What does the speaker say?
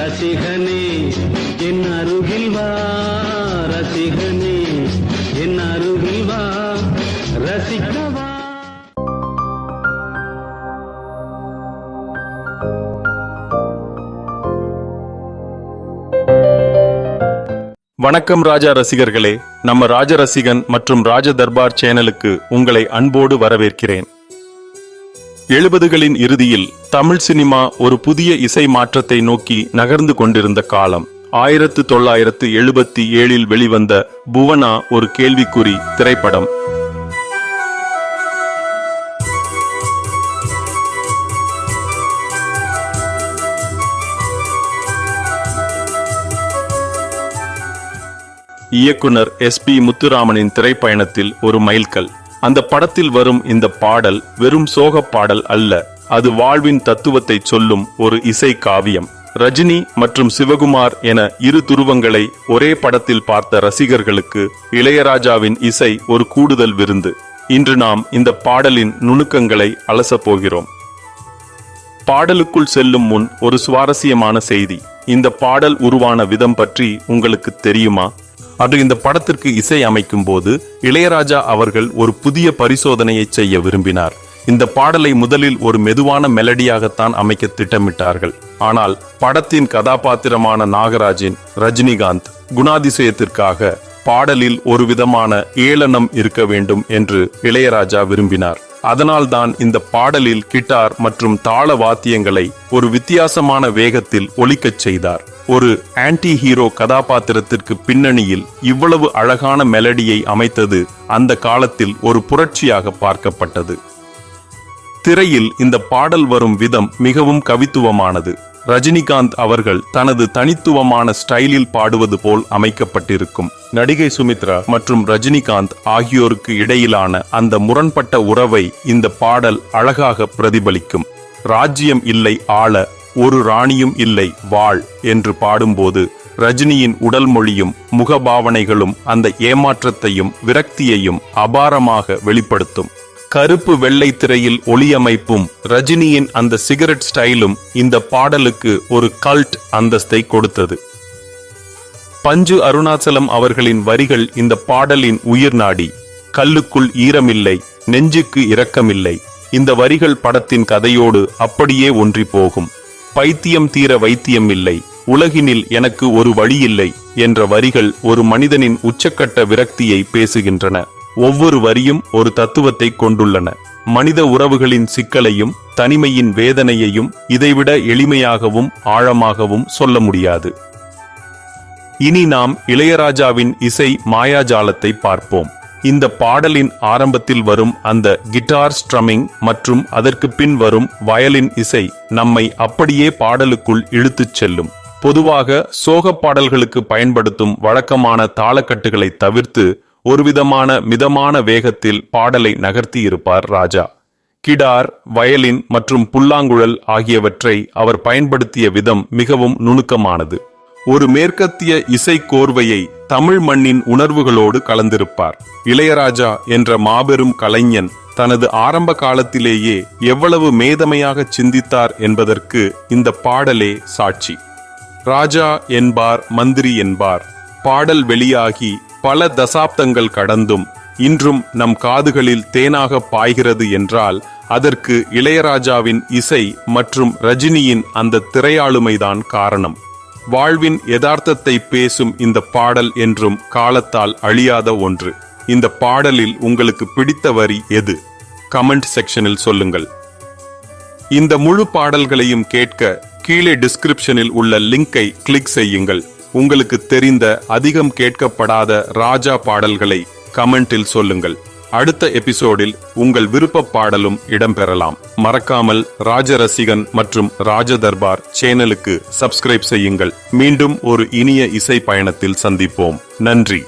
ரசிகனே என் அருகில் வா ரசிகனே என் அருகில் வா ரசிக்கவா வணக்கம் ராஜா ரசிகர்களே நம்ம ராஜ ரசிகன் மற்றும் ராஜ தர்பார் சேனலுக்கு உங்களை அன்போடு வரவேற்கிறேன். எழுபதுகளின் இறுதியில் தமிழ் சினிமா ஒரு புதிய இசை மாற்றத்தை நோக்கி நகர்ந்து கொண்டிருந்த காலம். ஆயிரத்து தொள்ளாயிரத்து எழுபத்தி ஏழில் வெளிவந்த புவனா ஒரு கேள்விக்குறி திரைப்படம். இயக்குனர் எஸ் பி முத்துராமனின் திரைப்பயணத்தில் ஒரு மைல்கல். அந்த படத்தில் வரும் இந்த பாடல் வெறும் சோக பாடல் அல்ல. அது வாழ்வின் தத்துவத்தை சொல்லும் ஒரு இசை காவியம். ரஜினி மற்றும் சிவகுமார் என இரு துருவங்களை ஒரே படத்தில் பார்த்த ரசிகர்களுக்கு இளையராஜாவின் இசை ஒரு கூடுதல் விருந்து. இன்று நாம் இந்த பாடலின் நுணுக்கங்களை அலசப் போகிறோம். பாடலுக்குள் செல்லும் முன் ஒரு சுவாரஸ்யமான செய்தி. இந்த பாடல் உருவான விதம் பற்றி உங்களுக்கு தெரியுமா? அது இந்த படத்திற்கு இசை அமைக்கும் போது இளையராஜா அவர்கள் ஒரு புதிய பரிசோதனையை செய்ய விரும்பினார். இந்த பாடலை முதலில் ஒரு மெதுவான மெலடியாகத்தான் அமைக்க திட்டமிட்டார்கள். ஆனால் படத்தின் கதாபாத்திரமான நாகராஜின் ரஜினிகாந்த் குணாதிசயத்திற்காக பாடலில் ஒரு விதமான ஏளனம் இருக்க வேண்டும் என்று இளையராஜா விரும்பினார். அதனால்தான் இந்த பாடலில் கிட்டார் மற்றும் தாள வாத்தியங்களை ஒரு வித்தியாசமான வேகத்தில் ஒலிக்கச் செய்தார். ஒரு ஆன்டி ஹீரோ கதாபாத்திரத்திற்கு பின்னணியில் இவ்வளவு அழகான மெலடியை அமைத்தது அந்த காலத்தில் ஒரு புரட்சியாக பார்க்கப்பட்டது. திரையில் இந்த பாடல் வரும் விதம் மிகவும் கவித்துவமானது. ரஜினிகாந்த் அவர்கள் தனது தனித்துவமான ஸ்டைலில் பாடுவது போல் அமைக்கப்பட்டிருக்கும். நடிகை சுமித்ரா மற்றும் ரஜினிகாந்த் ஆகியோருக்கு இடையிலான அந்த முரண்பட்ட உறவை இந்த பாடல் அழகாக பிரதிபலிக்கும். ராஜ்யம் இல்லை ஆள ஒரு ராணியும் இல்லை வாழ் என்று பாடும்போது ரஜினியின் உடல் மொழியும் முகபாவனைகளும் அந்த ஏமாற்றத்தையும் விரக்தியையும் அபாரமாக வெளிப்படுத்தும். கருப்பு வெள்ளை திரையில் ஒளியமைப்பும் ரஜினியின் அந்த சிகரெட் ஸ்டைலும் இந்த பாடலுக்கு ஒரு கல்ட் அந்தஸ்தை கொடுத்தது. பஞ்சு அருணாச்சலம் அவர்களின் வரிகள் இந்த பாடலின் உயிர் நாடி. கல்லுக்குள் ஈரமில்லை நெஞ்சுக்கு இரக்கமில்லை. இந்த வரிகள் படத்தின் கதையோடு அப்படியே ஒன்றி போகும். பைத்தியம் தீர வைத்தியம் இல்லை. உலகினில் எனக்கு ஒரு வழி இல்லை என்ற வரிகள் ஒரு மனிதனின் உச்சக்கட்ட விரக்தியை பேசுகின்றன. ஒவ்வொரு வரியும் ஒரு தத்துவத்தை கொண்டுள்ளன. மனித உறவுகளின் சிக்கலையும் தனிமையின் வேதனையையும் இதைவிட எளிமையாகவும் ஆழமாகவும் சொல்ல முடியாது. இனி நாம் இளையராஜாவின் இசை மாயாஜாலத்தை பார்ப்போம். இந்த பாடலின் ஆரம்பத்தில் வரும் அந்த கிட்டார் ஸ்ட்ரமிங் மற்றும் அதற்கு பின் வரும் வயலின் இசை நம்மை அப்படியே பாடலுக்குள் இழுத்துச் செல்லும். பொதுவாக சோக பாடல்களுக்கு பயன்படுத்தும் வழக்கமான தாளக்கட்டுகளை தவிர்த்து ஒருவிதமான மிதமான வேகத்தில் பாடலை நகர்த்தி இருப்பார் ராஜா. கிடார் வயலின் மற்றும் புல்லாங்குழல் ஆகியவற்றை அவர் பயன்படுத்திய விதம் மிகவும் நுணுக்கமானது. ஒரு மேற்கத்திய இசை கோர்வையை தமிழ் மண்ணின் உணர்வுகளோடு கலந்திருப்பார். இளையராஜா என்ற மாபெரும் கலைஞன் தனது ஆரம்ப காலத்திலேயே எவ்வளவு மேதமையாக சிந்தித்தார் என்பதற்கு இந்த பாடலே சாட்சி. ராஜா என்பார் மந்திரி என்பார். பாடல் வெளியாகி பல தசாப்தங்கள் கடந்தும் இன்றும் நம் காதுகளில் தேனாக பாய்கிறது என்றால் அதற்கு இளையராஜாவின் இசை மற்றும் ரஜினியின் அந்த திரையாளுமைதான் காரணம். வாழ்வின் யதார்த்தத்தை பேசும் இந்த பாடல் என்றும் காலத்தால் அழியாத ஒன்று. இந்த பாடலில் உங்களுக்கு பிடித்த வரி எது? கமெண்ட் செக்ஷனில் சொல்லுங்கள். இந்த முழு பாடல்களையும் கேட்க கீழே டிஸ்கிரிப்ஷனில் உள்ள லிங்கை கிளிக் செய்யுங்கள். உங்களுக்கு தெரிந்த அதிகம் கேட்கப்படாத ராஜா பாடல்களை கமெண்டில் சொல்லுங்கள். அடுத்த எபிசோடில் உங்கள் விருப்ப பாடலும் இடம்பெறலாம். மறக்காமல் ராஜரசிகன் மற்றும் ராஜ தர்பார் சேனலுக்கு சப்ஸ்கிரைப் செய்யுங்கள். மீண்டும் ஒரு இனிய இசை பயணத்தில் சந்திப்போம். நன்றி.